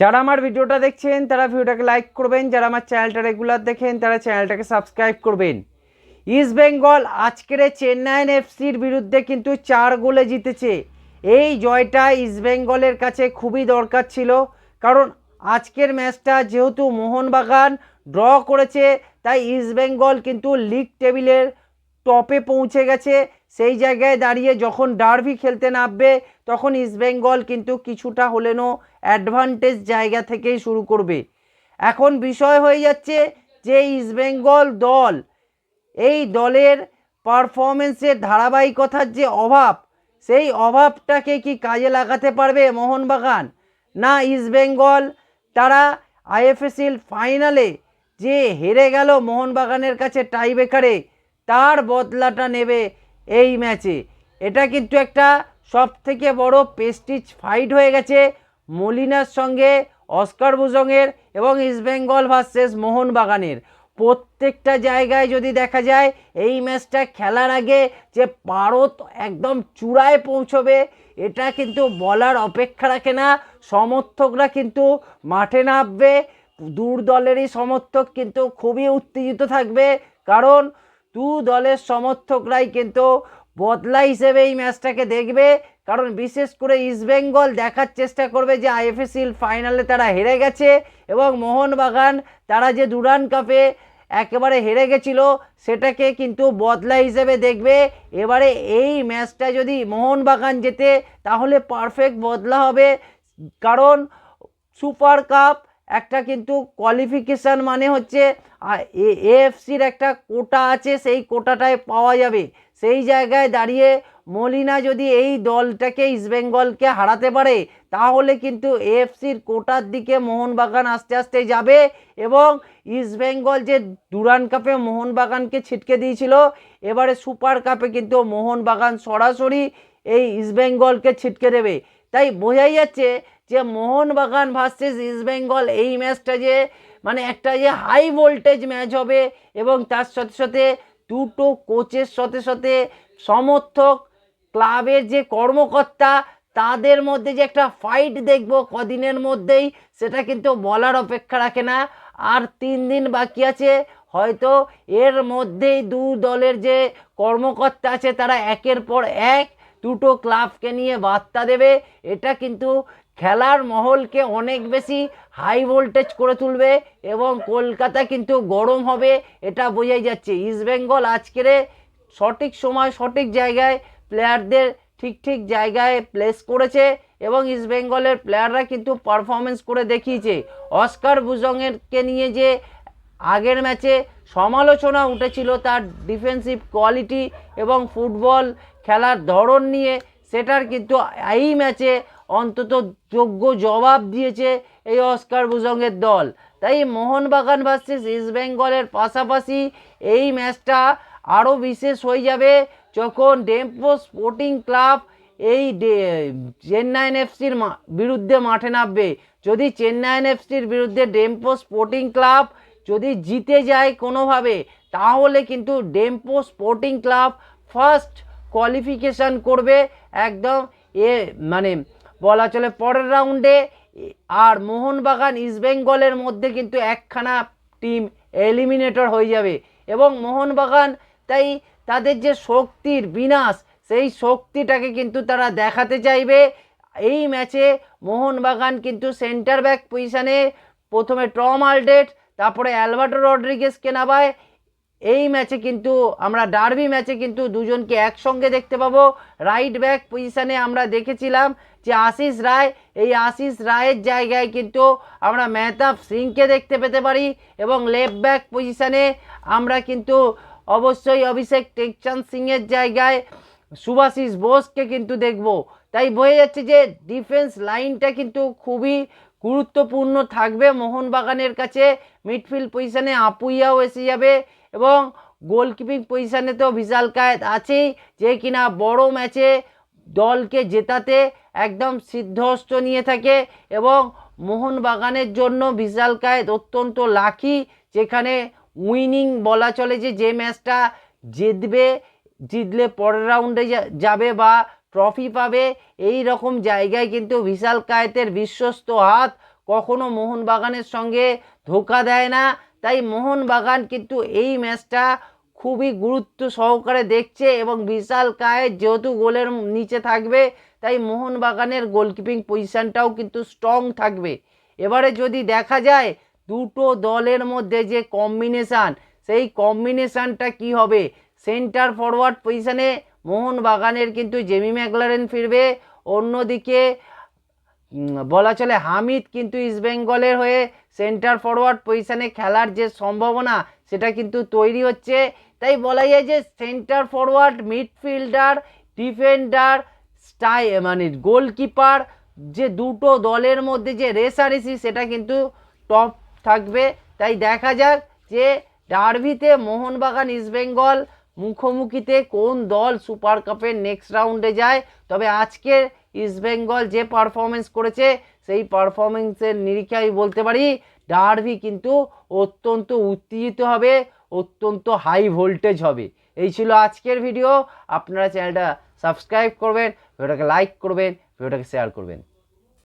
যারা আমার ভিডিওটা দেখছেন, তারা ভিডিওটাকে লাইক করবেন। যারা আমার চ্যানেলটা রেগুলার দেখেন, তারা চ্যানেলটাকে সাবস্ক্রাইব করবেন। ইস্ট বেঙ্গল আজকের চেন্নাইন এফসির বিরুদ্ধে কিন্তু চার গোলে জিতেছে। এই জয়টা ইস্ট বেঙ্গলের কাছে খুবই দরকার ছিল। কারণ আজকের ম্যাচটা যেহেতু মোহনবাগান ড্র করেছে, তাই ইস্ট বেঙ্গল কিন্তু লিগ টেবিলের টপে পৌঁছে গেছে। সেই জায়গায় দাঁড়িয়ে যখন ডার্বি খেলতে নামবে, তখন ইস্টবেঙ্গল কিন্তু কিছুটা হলেনও অ্যাডভান্টেজ জায়গা থেকেই শুরু করবে। এখন বিষয় হয়ে যাচ্ছে যে ইস্টবেঙ্গল দল, এই দলের পারফরমেন্সের ধারাবাহিকতার যে অভাব, সেই অভাবটাকে কি কাজে লাগাতে পারবে মোহনবাগান? না ইস্টবেঙ্গল তারা আইএফএসিল ফাইনালে যে হেরে গেল মোহনবাগানের কাছে টাইব্রেকারে, তার বদলাটা নেবে এই ম্যাচে। এটা কিন্তু একটা সব থেকে বড় পেস্টিজ ফাইট হয়ে গেছে মলিনার সঙ্গে অস্কার বুজংয়ের এবং ইস্টবেঙ্গল ভার্সেস মোহনবাগানের। প্রত্যেকটা জায়গায় যদি দেখা যায়, এই ম্যাচটা খেলার আগে যে পারত একদম চূড়ায় পৌঁছবে, এটা কিন্তু বলার অপেক্ষা রাখে না। সমর্থকরা কিন্তু মাঠে নামবে, দূর দলেরই সমর্থক কিন্তু খুবই উত্তেজিত থাকবে। কারণ দু দলের সমর্থকরাই কিন্তু বদলা হিসেবে এই ম্যাচটাকে দেখবে। কারণ বিশেষ করে ইস্টবেঙ্গল দেখার চেষ্টা করবে যে আইএফএসিল ফাইনালে তারা হেরে গেছে এবং মোহনবাগান তারা যে দুরান কাপে একেবারে হেরে গেছিল, সেটাকে কিন্তু বদলা হিসেবে দেখবে। এবারে এই ম্যাচটা যদি মোহনবাগান জেতে, তাহলে পারফেক্ট বদলা হবে। কারণ সুপার কাপ একটা কিন্তু কোয়ালিফিকেশান মানে হচ্ছে এএফসির একটা কোটা আছে, সেই কোটাটায় পাওয়া যাবে। সেই জায়গায় দাঁড়িয়ে মলিনা যদি এই দলটাকে ইস্টবেঙ্গলকে হারাতে পারে, তাহলে কিন্তু এএফসির কোটার দিকে মোহনবাগান আস্তে আস্তে যাবে এবং ইস্টবেঙ্গল যে দুরান কাপে মোহনবাগানকে ছিটকে দিয়েছিল, এবারে সুপার কাপে কিন্তু মোহনবাগান সরাসরি এই ইস্টবেঙ্গলকে ছিটকে দেবে। তাই বোঝাই যাচ্ছে যে মোহনবাগান ভার্সেস ইস্টবেঙ্গল এই ম্যাচটা যে মানে একটা যে হাই ভোল্টেজ ম্যাচ হবে এবং তার সাথে সাথে দুটো কোচের সাথে সাথে সমর্থক ক্লাবের যে কর্মকর্তা, তাদের মধ্যে যে একটা ফাইট দেখব কদিনের মধ্যেই, সেটা কিন্তু বলার অপেক্ষা রাখে না। আর তিন দিন বাকি আছে, হয়তো এর মধ্যেই দু দলের যে কর্মকর্তা আছে, তারা একের পর এক দুটো ক্লাবকে নিয়ে বার্তা দেবে। এটা কিন্তু খেলার মহলকে অনেক বেশি হাই ভোল্টেজ করে তুলবে এবং কলকাতা কিন্তু গরম হবে, এটা বোঝাই যাচ্ছে। ইস্টবেঙ্গল আজকের সঠিক সময়, সঠিক জায়গায় প্লেয়ারদের ঠিক ঠিক জায়গায় প্লেস করেছে এবং ইস্টবেঙ্গলের প্লেয়াররা কিন্তু পারফরমেন্স করে দেখিয়েছে। অস্কার বুজংয়েরকে নিয়ে যে আগের ম্যাচে সমালোচনা উঠেছিল তার ডিফেন্সিভ কোয়ালিটি এবং ফুটবল খেলার ধরন নিয়ে। সেটার কিন্তু এই ম্যাচে অন্তত যোগ্য জবাব দিয়েছে এই অস্কার বুজংয়ের দল। তাই মোহনবাগান ভার্সেস ইস্টবেঙ্গলের পাশাপাশি এই ম্যাচটা আরও বিশেষ হয়ে যাবে যখন ডেম্পো স্পোর্টিং ক্লাব এই চেন্নাইন এফসির বিরুদ্ধে মাঠে নামবে। যদি চেন্নাইন এফসির বিরুদ্ধে ডেম্পো স্পোর্টিং ক্লাব যদি জিতে যায় কোনোভাবে, তাহলে কিন্তু Dempo sporting club first qualification করবে একদম এ মানে বলা চলে পরের রাউন্ডে। আর মোহনবাগান ইস্টবেঙ্গলের মধ্যে কিন্তু একখানা টিম এলিমিনেটর হয়ে যাবে। এবং মোহনবাগান তাই তাদের যে শক্তির বিনাশ, সেই শক্তিটাকে কিন্তু তারা দেখাতে চাইবে। এই ম্যাচে মোহনবাগান কিন্তু সেন্টার ব্যাক পজিশানে প্রথমে টম আলডেট তারপরে অ্যালবার্টো রড্রিগেসকে নামায় এই ম্যাচে কিন্তু আমরা ডার্বি ম্যাচে কিন্তু দুজনকে একসঙ্গে দেখতে পাবো। রাইট ব্যাক পজিশানে আমরা দেখেছিলাম যে আশিস রায়, এই আশিস রায়ের জায়গায় কিন্তু আমরা মেহতাব সিংকে দেখতে পেতে পারি এবং লেফট ব্যাক পজিশানে আমরা কিন্তু অবশ্যই অভিষেক টেকচাঁদ সিংয়ের জায়গায় সুভাশিস বোসকে কিন্তু দেখব। তাই বোঝা যাচ্ছে যে ডিফেন্স লাইনটা কিন্তু খুবই গুরুত্বপূর্ণ থাকবে। মোহনবাগানের কাছে মিডফিল্ড পজিশানে আপুইয়াও এসে যাবে এবং গোলকিপিং পজিশানে তো বিশাল কায়েত আছেই যে কিনা বড় ম্যাচে দলকে জেতাতে একদম সিদ্ধহস্ত নিয়ে থাকে এবং মোহনবাগানের জন্য বিশাল কায়েত অত্যন্ত লাকি যেখানে উইনিং বলা চলে যে যে ম্যাচটা জিতবে, জিতলে পরের রাউন্ডে যাবে বা ট্রফি পাবে। এই রকম জায়গায় কিন্তু বিশাল কায়েতের বিশ্বস্ত হাত কখনো মোহনবাগানের সঙ্গে ধোকা দেয় না। তাই মোহনবাগান কিন্তু এই ম্যাচটা খুবই গুরুত্ব সহকারে দেখছে এবং বিশাল কায়ের যেহেতু গোলের নিচে থাকবে, তাই মোহনবাগানের গোলকিপিং পজিশানটাও কিন্তু স্ট্রং থাকবে। এবারে যদি দেখা যায় দুটো দলের মধ্যে যে কম্বিনেশান, সেই কম্বিনেশানটা কি হবে? সেন্টার ফরওয়ার্ড পজিশনে মোহনবাগানের কিন্তু জেমি ম্যাকলারেন ফিরবে। অন্যদিকে বলা চলে হামিদ কিন্তু ইস্টবেঙ্গলের হয়ে সেন্টার ফরওয়ার্ড পজিশনে খেলার যে সম্ভাবনা, সেটা কিন্তু তৈরি হচ্ছে। তাই বলা যায় যে সেন্টার ফরওয়ার্ড, মিডফিল্ডার, ডিফেন্ডার, স্টাই মানে গোলকিপার, যে দুটো দলের মধ্যে যে রেসারেসি সেটা কিন্তু টপ থাকবে। তাই দেখা যাক যে ডার্ভিতে মোহনবাগান ইস্টবেঙ্গল মুখোমুখিতে কোন দল সুপার কাপের নেক্সট রাউন্ডে যায়? তবে আজকের ইস্টবেঙ্গল যে পারফরমেন্স করেছে, সেই পারফরমেন্সের নিরিখে আমি বলতে পারি ডার্ভি কিন্তু অত্যন্ত উত্তেজিত হবে, অত্যন্ত হাই ভোল্টেজ হবে। এই ছিল আজকের ভিডিও আপনারা চ্যানেলটা সাবস্ক্রাইব করবেন ভিডিওটাকে লাইক করবেন ভিডিওটাকে শেয়ার করবেন।